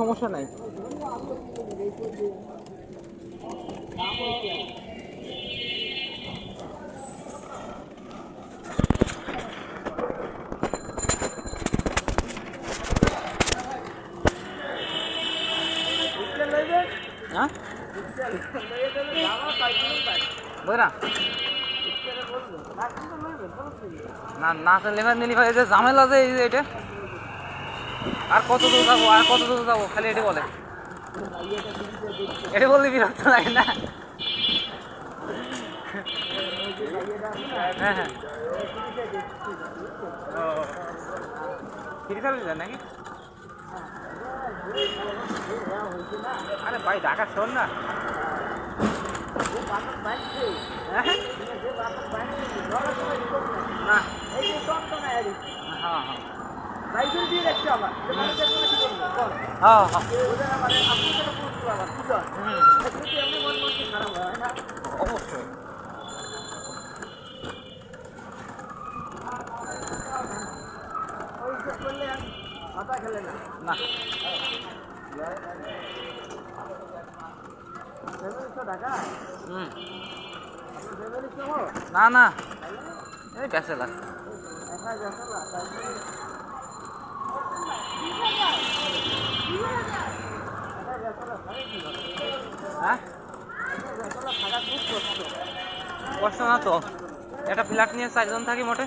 সমস্যা নাই। হ্যাঁ? না না লেখা নিলি যে ঝামেলা যে এটা। আর কত দূর যাব? আর কত দূর যাব? খালি এটি বলে। এটি বললে বিরক্ত লাগে না? হ্যাঁ হ্যাঁ। ফ্রি সার্ভিস নাকি? আরে ভাই ঢাকা শোন না। হ্যাঁ হ্যাঁ। হ্যাঁ হ্যাঁ। হ্যাঁ অবশ্যই। না। হুম। না না। এই ব্যাচেলার হ্যাঁ কষ্ট না তো একটা ফ্ল্যাট নিয়ে চারজন থাকি মোটে।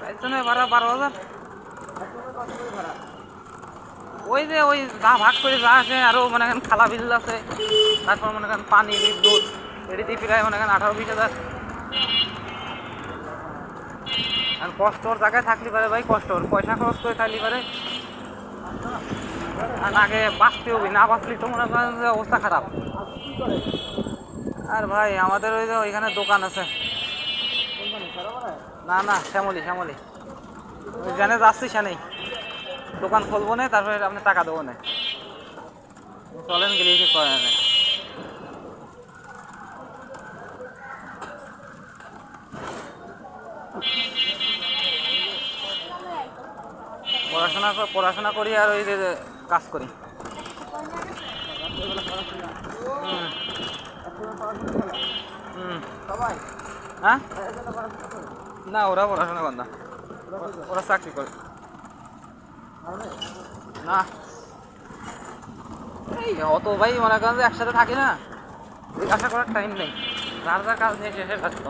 চারজনের ভাড়া বারো হাজার। ওই যে ওই যা ভাগ করে যা আছে, আরও মনে করেন খালা বিল আছে, তারপর মনে করেন পানি বিদ্যুৎ এটিতে প্রায় মনে করেন আঠারো বিশ হাজার। আর কষ্টর জায়গায় থাকলে পারে ভাই কষ্টর পয়সা খরচ করে থাকলে পারে। আর আগে বাঁচতে হবে, না বাঁচলে তো মনে করেন যে অবস্থা খারাপ। আর ভাই, আমাদের ওই যে ওইখানে দোকান আছে। না না, শ্যামলি শ্যামলি। জানে যাচ্ছি সেনেই দোকান খুলবো না, তারপরে আপনি টাকা দেবো না। চলেন গেলে কি করে পড়াশোনা কর- পড়াশোনা পড়াশোনা করি আর ওই কাজ করি। হ্যাঁ? না, ওরা পড়াশোনা কর না। ওরা চাকরি করে। না। অত ভাই মনে করেন যে একসাথে থাকি না। আশা করার টাইম নেই। যার যার কাজ নিয়ে শেষে ব্যস্ত।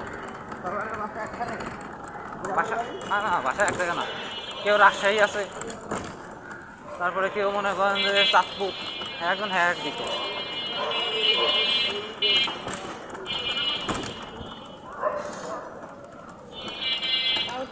বাসা না না বাসা এক জায়গা না। কেউ রাজশাহী আছে। তারপরে কেউ মনে করেন যে চাঁদপুর। একজন হ্যাঁ একদিকে। আমার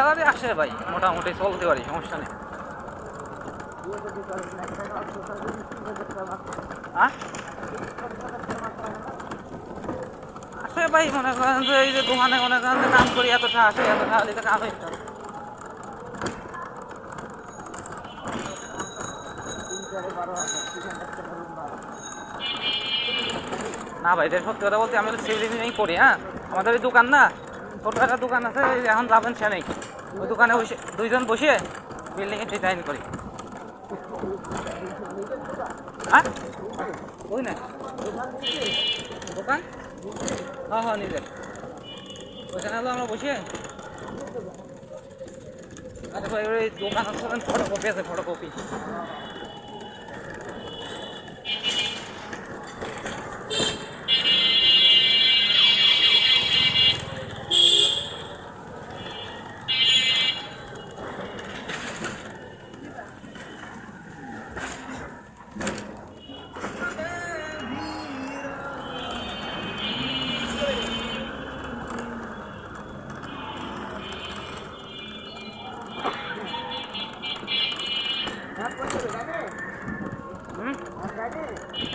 স্যালারি আসে ভাই, মোটামুটি চলতে পারি, সমস্যা নেই। আসে ভাই, মনে করেন যে এই যে দোকানে মনে করেন যে কাম করি, এতটা আসে এত হলে তো কাম না ভাই, এটা সত্যি কথা বলতে আমি সিভিল ইঞ্জিনিয়ারিং পড়ি হ্যাঁ? আমাদের দোকান না ছোট একটা দোকান আছে এখন যাবেন সে নেই ওই দোকানে বসে, দুইজন বসে বিল্ডিংয়ে ডিজাইন করি। হ্যাঁ? ওই না। দোকান? হ্যাঁ হ্যাঁ নিজের। ওইখানে হলো আমরা বসে আচ্ছা ভাই ওই দোকান ফটোকপি আছে, ফটোকপি।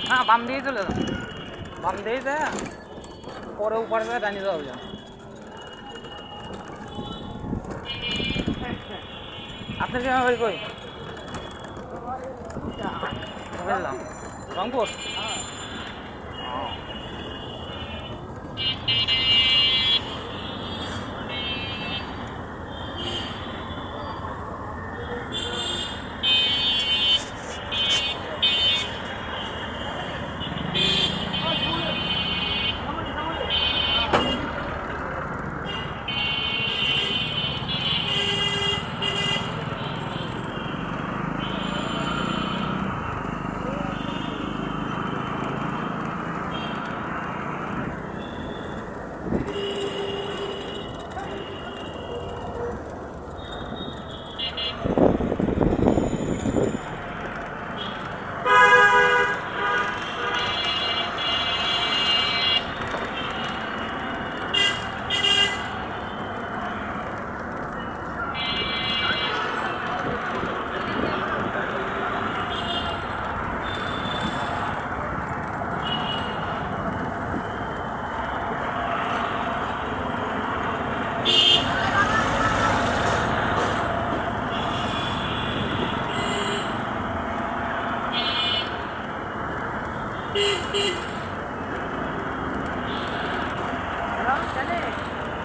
হ্যাঁ বাম দিয়ে চলে যাও। বাম দিয়ে যায় পরে উপরে যায় ডানি যাও যা আপনার কি বাড়ি কই? রংপুর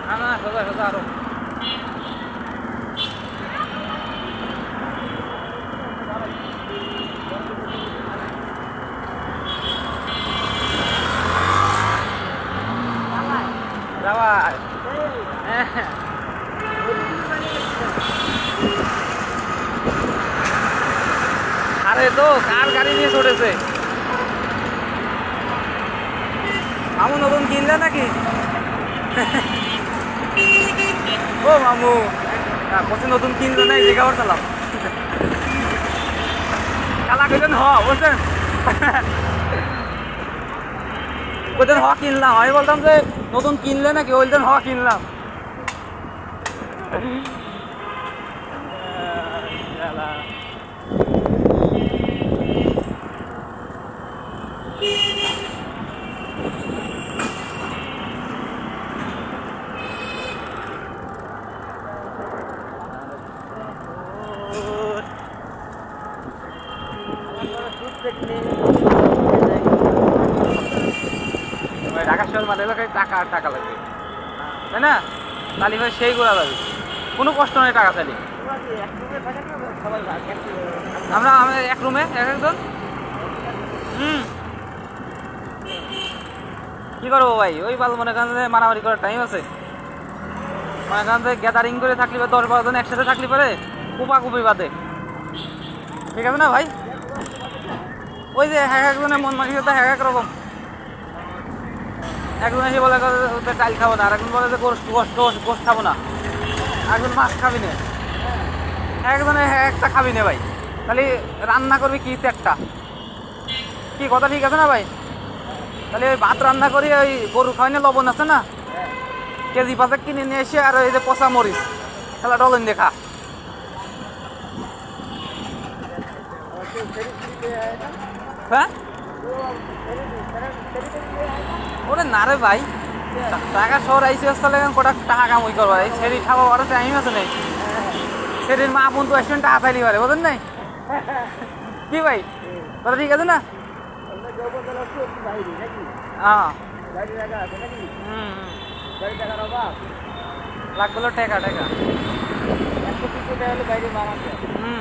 ও। না সোজা সোজা আরও আরে তো কার গাড়ি নিয়ে চড়েছে? মামু নতুন কিনলে নাকি? ও মামু। কত নতুন কিনলো না এই খাবার চালাম কালা কইলেন, হ বলছেন কইতেন, হ, কিনলাম। আমি বলতাম যে, নতুন কিনলে নাকি? বলতেন, হ, কিনলাম। ভাই ঢাকা শহর মানে এলাকায় টাকা আর টাকা লাগবে। তাই না? তালি ভাই সেই গোড়া যাবে কোনো কষ্ট নেই টাকা চালি আমরা আমাদের এক রুমে এক একজন? হুম। কি করব ভাই? ওই বাল মনে করেন মারামারি করার টাইম আছে। মনে করেন যে গ্যাদারিং করে থাকলে বা দশ বারো জন একসাথে থাকলে পরে কুপা কুপি বাদে ঠিক আছে না ভাই? ওই যে এক একজনের মন মানসিকতা এক এক রকম। একজন এসে বলে ডাল খাব না। আর একজন বলে যে গোস্ত গোস্ত খাব না। একজন মাছ খাবি না। একজনে একটা খাবি না ভাই। তাহলে রান্না করবি কি একটা কি কথা ঠিক আছে না ভাই? তাহলে ওই ভাত রান্না করি, ওই গরু খাওয়াই না, লবণ আছে না? কেজি পাঁচে কিনে নিয়ে এসে আর ওই যে পচা মরিচ তাহলে ডলন দেখা হ্যাঁ? ওরে না রে ভাই। টাকা শহর আইসি আসলে কটা টাকা কামাই করব? এই সেরি খাব, আর টাইম আছে নাই। সেরির মা বোন তো আসবেন টাকা পাইলি পারে বুঝলেন নাই? কি ভাই? কথা ঠিক আছে না? হ্যাঁ। লাগল টাকা টাকা হুম।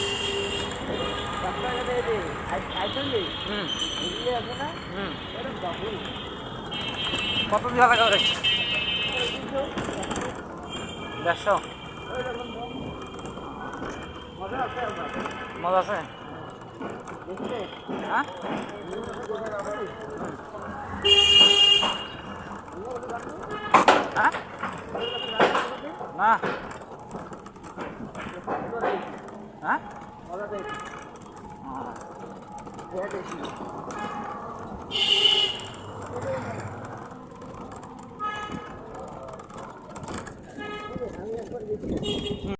কত দিয়ে লাগা রে দেড়শো মজা আছে হ্যাঁ না হ্যাঁ Where is he? Where is he? Where is he? Where is he?